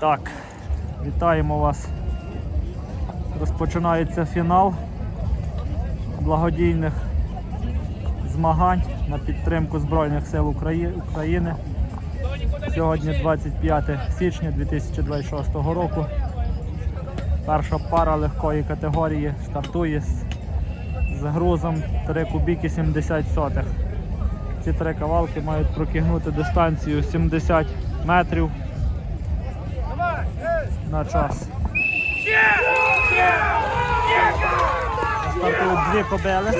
Так, вітаємо вас. Розпочинається фінал благодійних змагань на підтримку Збройних сил України. Сьогодні 25 січня 2026 року. Перша пара легкої категорії стартує з, з грузом 3 кубіки 70 сотих. Ці три кавалки мають прокигнути дистанцію 70 метрів на час. Стартують дві кобели.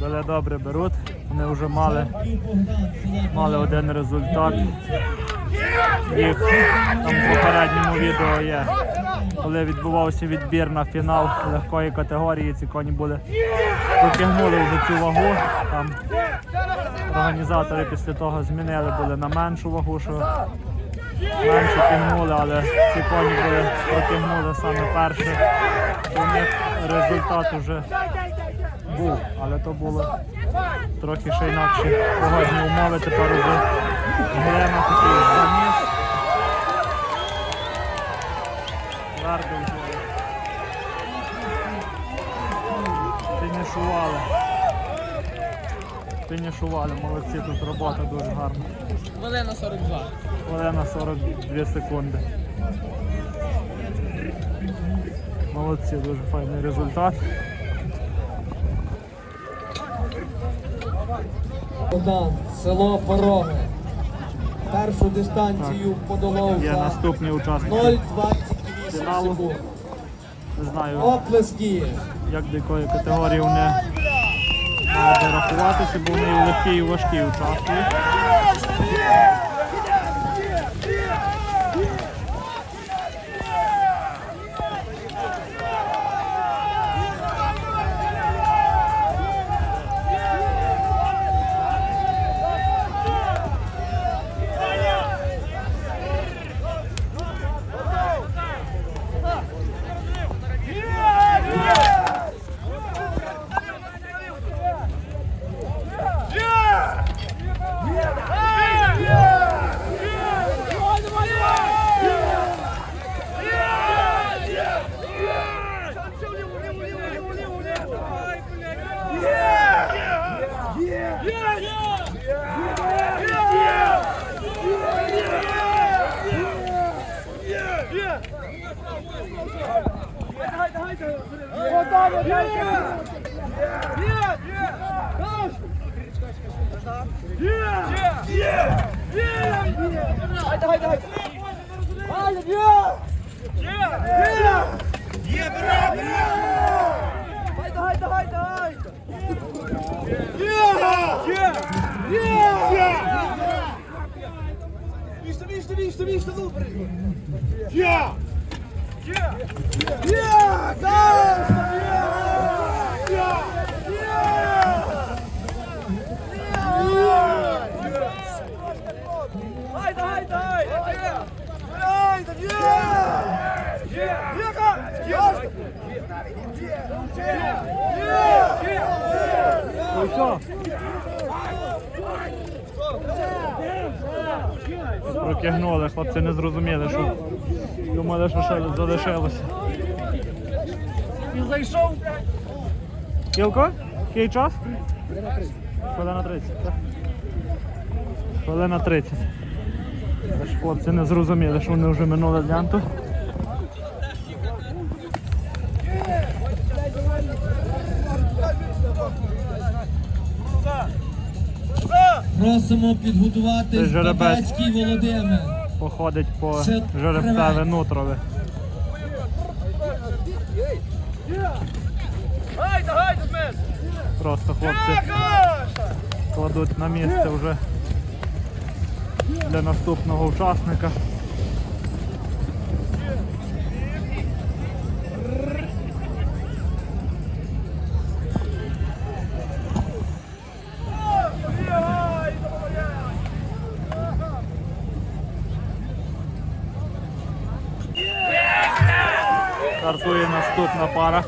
Вони добре беруть. Вони вже мали, мали один результат. Їх там в попередньому відео є. Коли відбувався відбір на фінал легкої категорії, ці коні були потягнули вже цю вагу. Там організатори після того змінили були на меншу вагу, що менше тягнули, але ці коні були протягнули саме перші. У них результат вже був, але то було трохи ще інакші погодні умови. Тепер уже Глема такий заміс. Вже фінішували. Фінішували, молодці, тут робота дуже гарна. Хвилина 42. Хвилина 42 секунди. Молодці, дуже файний результат. Богдан, село Пороги. Першу дистанцію подолав Є за наступний учасник 0,28 Фіналу. Не знаю, Оплески. як до якої категорії вони рахуватися, бо вони легкі і важкі участвують. Haydi haydi haydi haydi. Віщо, віщо, віщо, віщо, добре. Я! Я! Я! Я! Haydi haydi haydi. Haydi ya! Ya! Ну? Протягнули, хлопці не зрозуміли, що думали, що ще залишилося. І зайшов. Кілко? Який час? Хвилина 30. Хвилина 30. Хлопці не зрозуміли, що вони вже минули ленту. Просимо підготувати. Бабецький Володимир. Походить по жеребця жеребцеве нутрове. Просто хлопці кладуть на місце вже для наступного учасника. Наступна пара.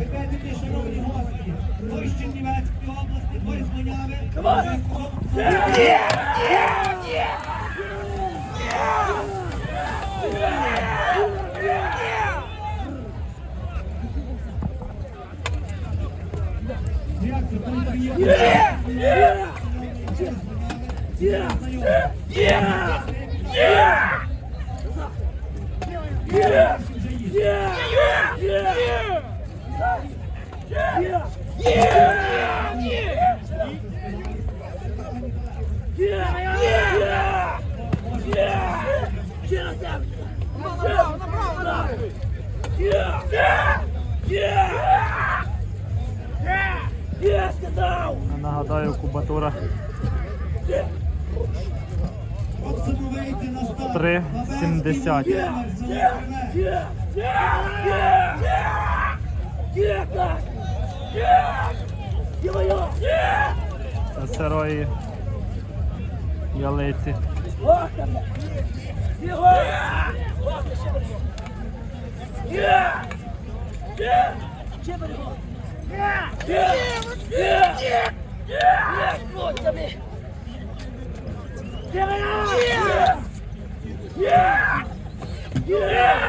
Вітайте, шановні гості. Ось Чернівецької області, двоє звоняви. Як це, коли приїхали? Нагадаю, кубатура Просимо вийти на старт. 3,70. Це сирої ялиці. Так,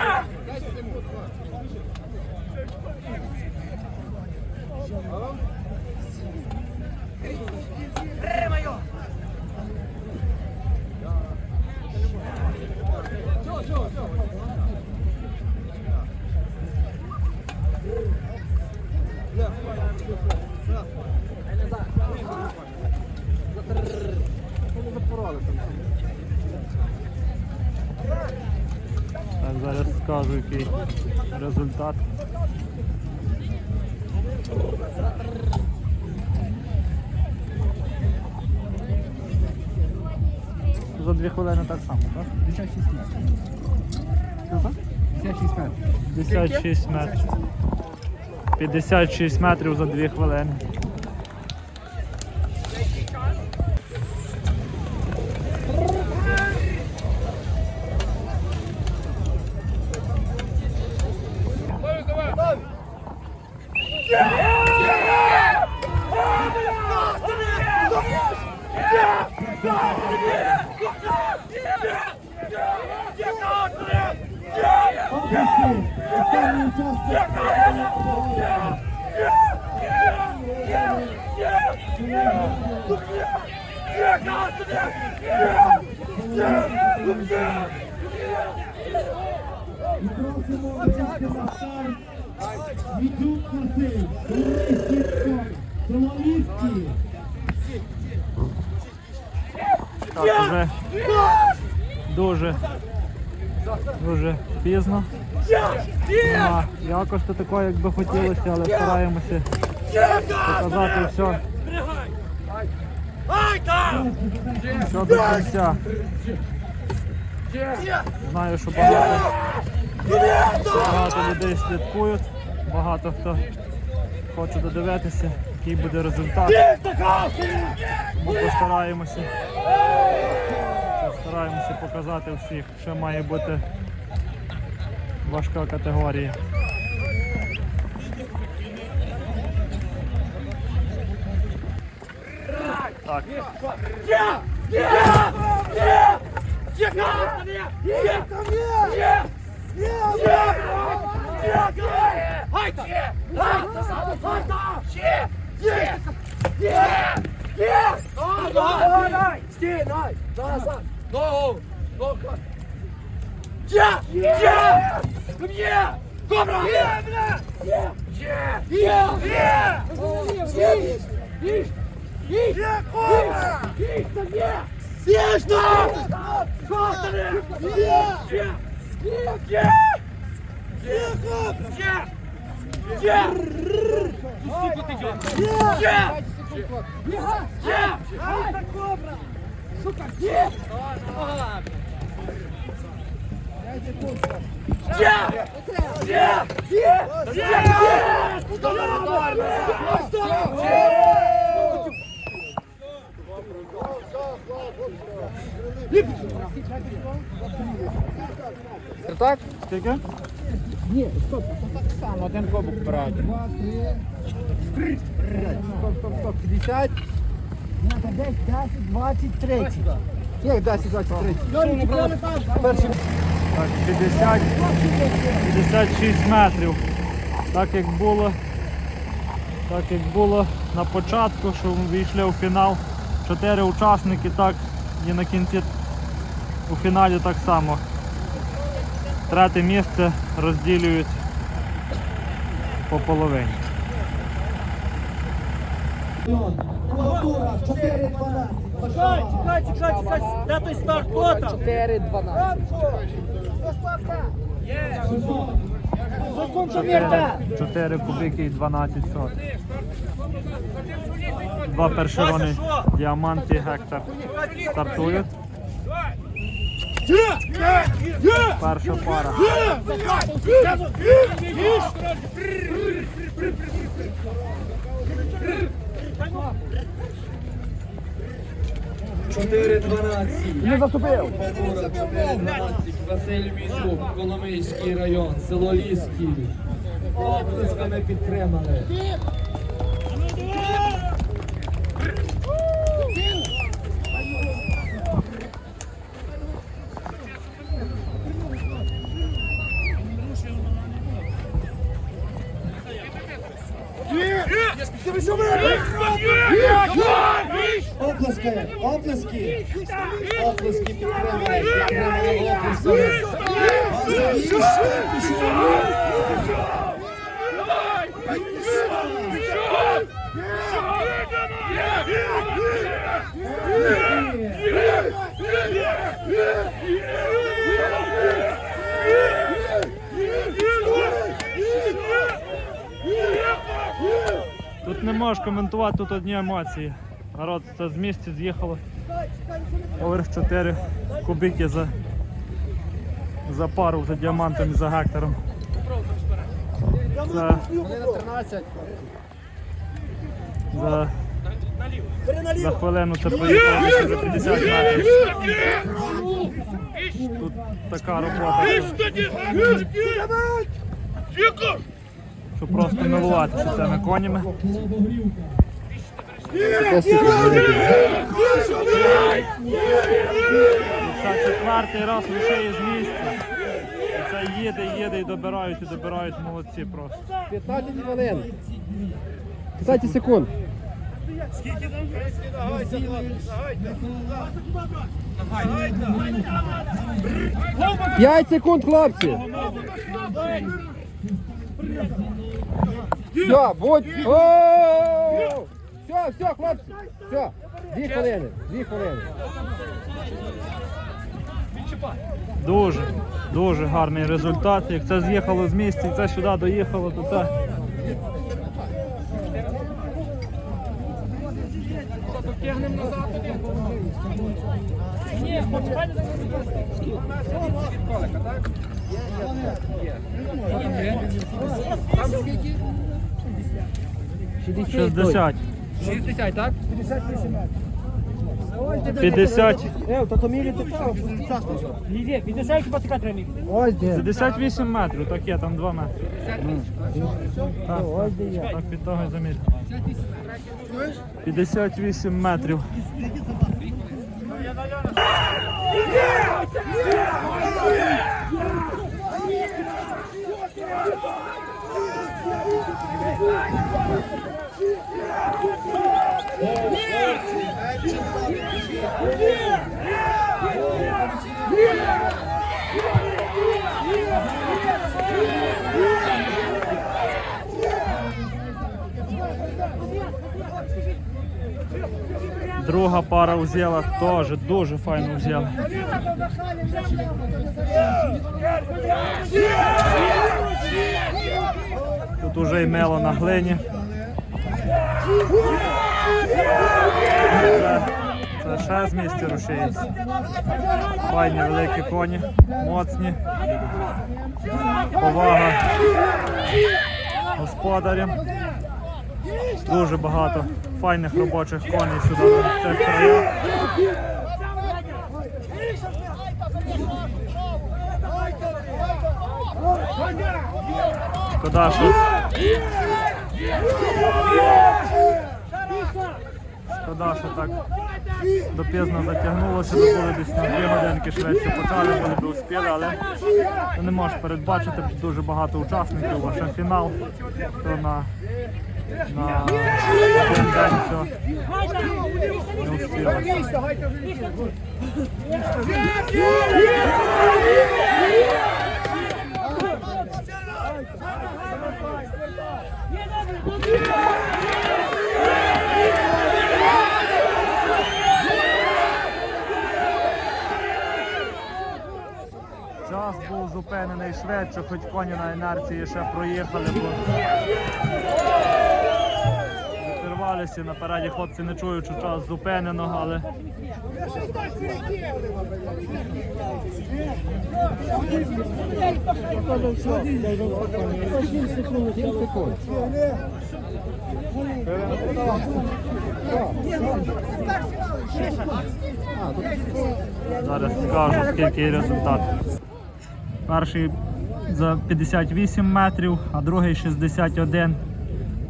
зараз який результат. За дві хвилини так само, так? 56 метрів. Що 56 метрів. 56 метрів. 56 метрів за 2 хвилини. Останній учасник. І просимо вийти на старт. Відюк Василь, Коломийський. Так, вже дуже, дуже пізно. Нема якості такої, як би хотілося, але стараємося показати все, все до кінця. Знаю, що багато, багато людей слідкують, багато хто хоче додивитися, який буде результат. Ми постараємося. Стараємося показати всіх, що має бути важка категорія. Так, Гайда! Гай, назад, гай, да! Ще! Є! Є! Є! А, да! Дай! Стій, дай! Назад! Ногу! Ногу! Є! Є! Є! Добре! Є, бля! Є! Є! Є! Є! Є! Є! Є! Є! Кобра! Є! Там є! Є! Що? Що Є! Є! Є! Є! Є! Кобра! Є! Є! Сука, ти Є! Є! Є! Ай, та кобра! Сука, є! Є! Є! Є! Є! Сука, где? Липкий! Так? Скільки? Сам один кобок брати. Два, три. Стоп, стоп, стоп. 50. 10, 20, 30. Як 10, 20, 30? Перший. Так, 50, 56 метрів. Так як було, так як було на початку, що ми війшли у фінал. Чотири учасники, так і на кінці у фіналі так само. Третє місце розділюють по половині. Чекай, чекай, чекай, чекай. Де той старт? Хто там? 4, 12. Чотири кубики і 12 сотих. Два першерони діамант і гектар стартують. Перша пара. Чотири дванадцять. Не заступив. Василь Мізюк, Коломийський район, село Ліський. Оплесками підтримали. Оплески, оплески, оплески підтримали. Тут не можеш коментувати, тут одні емоції. Народ це з місця з'їхало. Поверх 4 кубики за, за пару, за діамантом і за на 13. за, за хвилину це десь вже 50 метрів. Тут така робота, що, що просто милуватися цими конями. Це четвертий раз лише із місця. І це їде, їде і добирають, і добирають молодці просто. 15 хвилин. 15 секунд. 5 секунд, хлопці. Все, будь. Все, все, хлопці. Все. Дві хвилини. Дві хвилини. Дуже, дуже гарний результат. Як це з'їхало з місця і це сюди доїхало, то це. Там скільки? 60. 60, так? 50. Е, то то міряти так. Лідія, піднесай хіба така треба міряти. Ось де. 58 метрів, таке там 2 метри. Так, Ось де є. так від того замір. 58 метрів. Yeah! Друга пара взяла теж дуже файно взяла. Тут уже й мело на глині. Це, це ще з місця рушіється. Файні великі коні, моцні. Повага господарям. Дуже багато файних робочих коней сюди в цих краях. Шкода, що так допізно затягнулося, були десь на дві годинки швидше почали, були б успіли, але ти не можеш передбачити, дуже багато учасників, а ще фінал, то на, на один день все. Час був зупинений швидше, хоч коні на інерції ще проїхали, бо відірвалися напереді хлопці не чують, що час зупинено, але зараз скажу, скільки результат. Перший за 58 метрів, а другий 61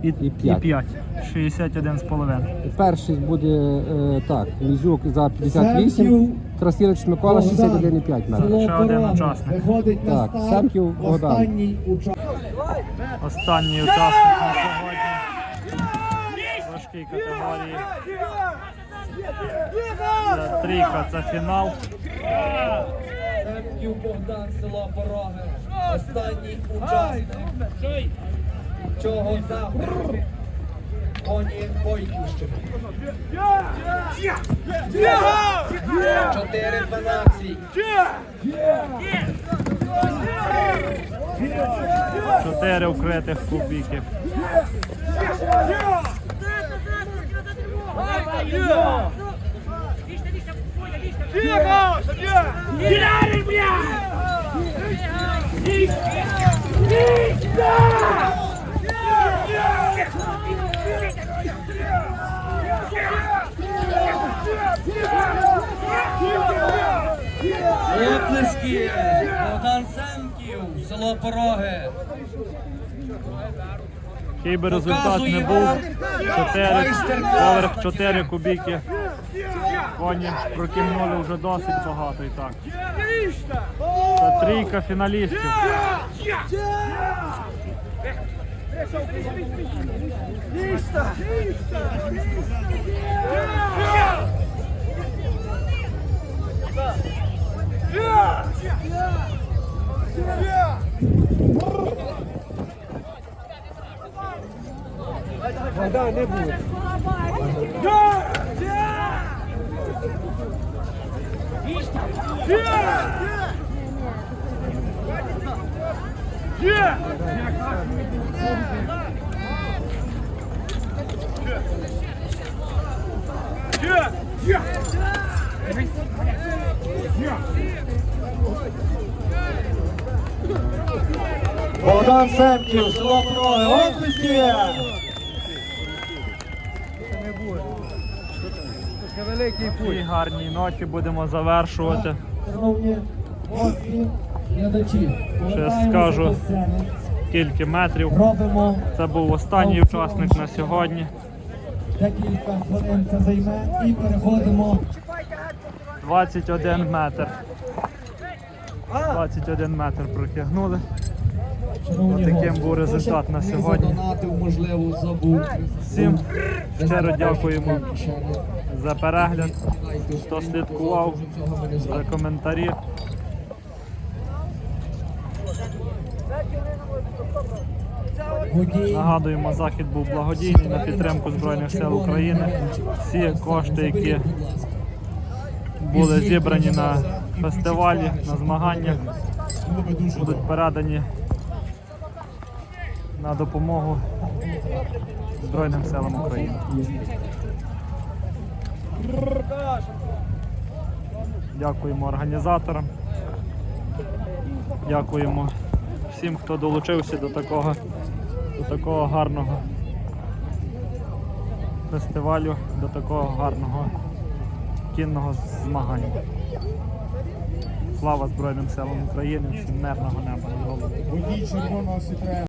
і, і п'ять. 5. 61 з половиною. Перший буде е, так, Лізюк за 58, Красілич Микола 61,5 метрів. Ще один учасник. Виходить на Так, старт. Семків Богдан. Останній учасник. Останній учасник на сьогодні. Важкій категорії. Це трійка, це фінал. Семків Богдан, село Пороги. Останній учасник цього заходу. Коні Бойківщини. 4-12. Чотири вкритих кубіків. Оплески! Богдан Семків, село Пороги. Який би результат не був, 4, поверх 4 кубіки. Коні прокинули вже досить багато і так. Це трійка фіналістів. Вода не буде. Богдан Семків, село Пороги. Оплески! В цій гарній ноті будемо завершувати. Ще скажу. Кілька метрів. Це був останній учасник на сьогодні. декілька хвилин це займе і переходимо 21 метр. 21 метр протягнули. Гості, був результат на сьогодні. Всім щиро дякуємо за перегляд, хто слідкував, за коментарі. Нагадуємо, захід був благодійний на підтримку Збройних сил України. Всі кошти, які були зібрані на фестивалі, на змаганнях, будуть передані на допомогу Збройним силам України. Дякуємо організаторам. Дякуємо всім, хто долучився до такого, до такого гарного фестивалю, до такого гарного кінного змагання. Слава Збройним силам України, всім мирного неба